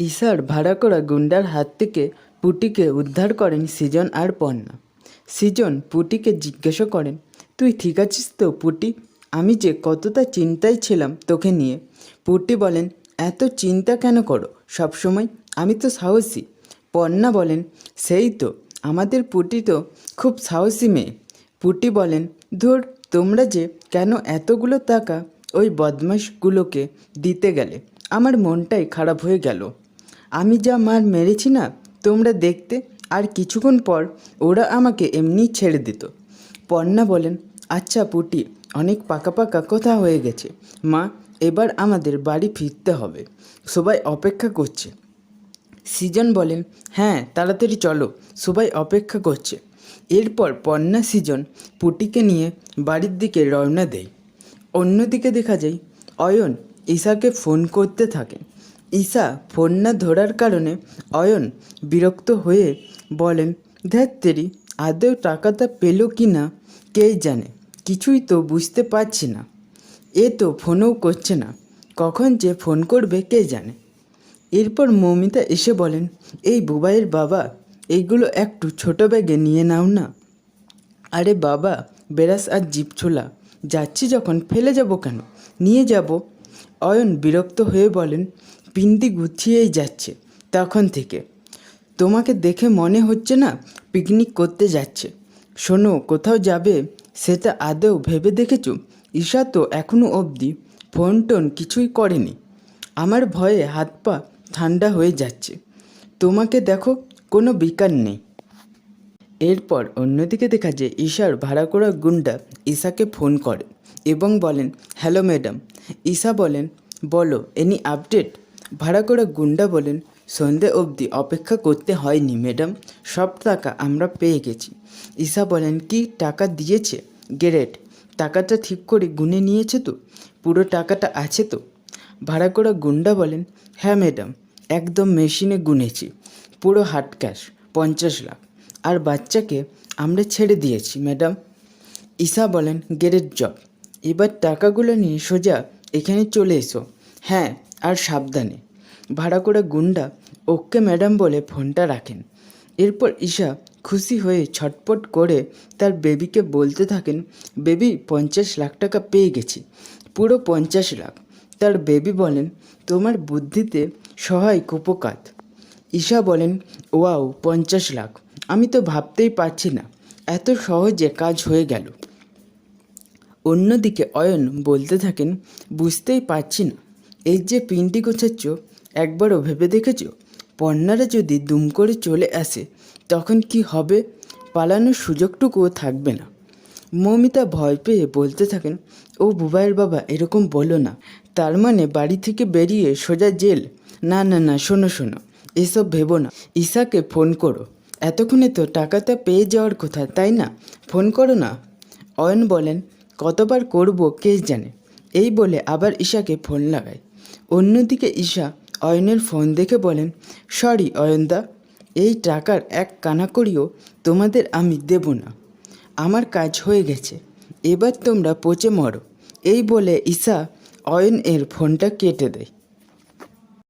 ঈশার ভাড়া করা গুন্ডার হাত থেকে পুটিকে উদ্ধার করেন সৃজন আর পর্ণা সৃজন পুটিকে জিজ্ঞাসা করেন, তুই ঠিক আছিস তো পুটি? আমি যে কতটা চিন্তায় ছিলাম তোকে নিয়ে। পুটি বলেন, এত চিন্তা কেন করো? সবসময় আমি তো সাহসী। পর্ণা বলেন, সেই তো, আমাদের পুটি তো খুব সাহসী মেয়ে। পুটি বলেন, ধর, তোমরা যে কেন এতগুলো টাকা ওই বদমাশগুলোকে দিতে গেলে, আমার মনটাই খারাপ হয়ে গেল। আমি যা মার মেরেছি না, তোমরা দেখতে আর কিছুক্ষণ পর ওরা আমাকে এমনি ছেড়ে দিত। পর্ণা বলেন আচ্ছা পুটি, অনেক পাকা পাকা কথা হয়ে গেছে। মা, এবার আমাদের বাড়ি ফিরতে হবে। সবাই অপেক্ষা করছে। সৃজন বলেন হ্যাঁ তাড়াতাড়ি চলো, সবাই অপেক্ষা করছে। এরপর পন্না, সিজন পুটিকে নিয়ে বাড়ির দিকে রওনা দেয়। অন্যদিকে দেখা যায়, অয়ন, ঈশাকে ফোন করতে থাকে ঈশা ফোন না ধরার কারণে অয়ন বিরক্ত হয়ে বলেন ধ্যাত্তেরি আদৌ টাকাটা পেল কি না? কে জানে? কিছুই তো বুঝতে পারছি না। এ তো ফোনও করছে না। কখন যে ফোন করবে কে জানে? এরপর মৌমিতা এসে বলেন, এই বুবাইয়ের বাবা এইগুলো একটু ছোট ব্যাগে নিয়ে নাও না। আরে বাবা, বেরাস আর জিপ ছোলা যাচ্ছি যখন, ফেলে যাব কেন? নিয়ে যাব? অয়ন বিরক্ত হয়ে বলেন পিন্ডি গুছিয়েই যাচ্ছে তখন থেকে। তোমাকে দেখে মনে হচ্ছে না পিকনিক করতে যাচ্ছে। শোনো, কোথাও যাবে সেটা আদৌ ভেবে দেখেছ? ঈশা তো এখনও অবধি ফোন টোন কিছুই করেনি। আমার ভয়ে হাত পা ঠান্ডা হয়ে যাচ্ছে। তোমাকে দেখো, কোনো বিকার নেই। এরপর অন্যদিকে দেখা যায়, ঈশার ভাড়া করা গুন্ডা ঈশাকে ফোন করে এবং বলেন, হ্যালো ম্যাডাম। ঈশা বলেন, বলো এনি আপডেট ভাড়া করা গুন্ডা বলেন, সন্ধে অবধি অপেক্ষা করতে হয়নি, ম্যাডাম। সব টাকা আমরা পেয়ে গেছি। ঈশা বলেন, কি টাকা দিয়েছে? গ্রেট টাকাটা ঠিক করে গুনে নিয়েছে তো। পুরো টাকাটা আছে তো। ভাড়া করা গুন্ডা বলেন হ্যাঁ ম্যাডাম, একদম মেশিনে গুনেছি। পুরো হাট ক্যাশ, পঞ্চাশ লাখ। আর বাচ্চাকে আমরা ছেড়ে দিয়েছি, ম্যাডাম। ঈশা বলেন গেরেট জব। এবার টাকাগুলো নিয়ে সোজা এখানে চলে এসো। হ্যাঁ আর সাবধানে। ভাড়া করে গুন্ডা ওকে ম্যাডাম বলে ফোনটা রাখেন। এরপর ঈশা খুশি হয়ে ছটপট করে তার বেবিকে বলতে থাকেন, বেবি, পঞ্চাশ লাখ টাকা পেয়ে গেছি। পুরো পঞ্চাশ লাখ। তার বেবি বলেন, তোমার বুদ্ধিতে সহায় কুপকাত ঈশা বলেন, ওয়াও, পঞ্চাশ লাখ। আমি তো ভাবতেই পারছি না, এত সহজে কাজ হয়ে গেল। অন্যদিকে অয়ন বলতে থাকেন, বুঝতেই পারছি না। এই যে পিনটি গোছাচ্ছ, একবারও ভেবে দেখেছ? পণ্যারা যদি দুম করে চলে আসে, তখন কি হবে? পালানোর সুযোগটুকুও থাকবে না। মৌমিতা ভয় পেয়ে বলতে থাকেন, ও বুবাইয়ের বাবা, এরকম বলো না। তার মানে বাড়ি থেকে বেরিয়ে সোজা জেল? না না না, শোনো শোনো, এসব ভেবো না। ঈশাকে ফোন করো। এতক্ষণে তো টাকাটা পেয়ে যাওয়ার কথা, তাই না? ফোন করো না। অয়ন বলেন, কতবার করব, কে জানে? এই বলে আবার ঈশাকে ফোন লাগায়। অন্যদিকে ঈশা অয়নের ফোন দেখে বলেন, সরি অয়নদা, এই টাকার এক কানাকড়িও তোমাদের আমি দেব না। আমার কাজ হয়ে গেছে, এবার তোমরা পচে মরো। এই বলে ঈশা অয়ন এর ফোনটা কেটে দেয়।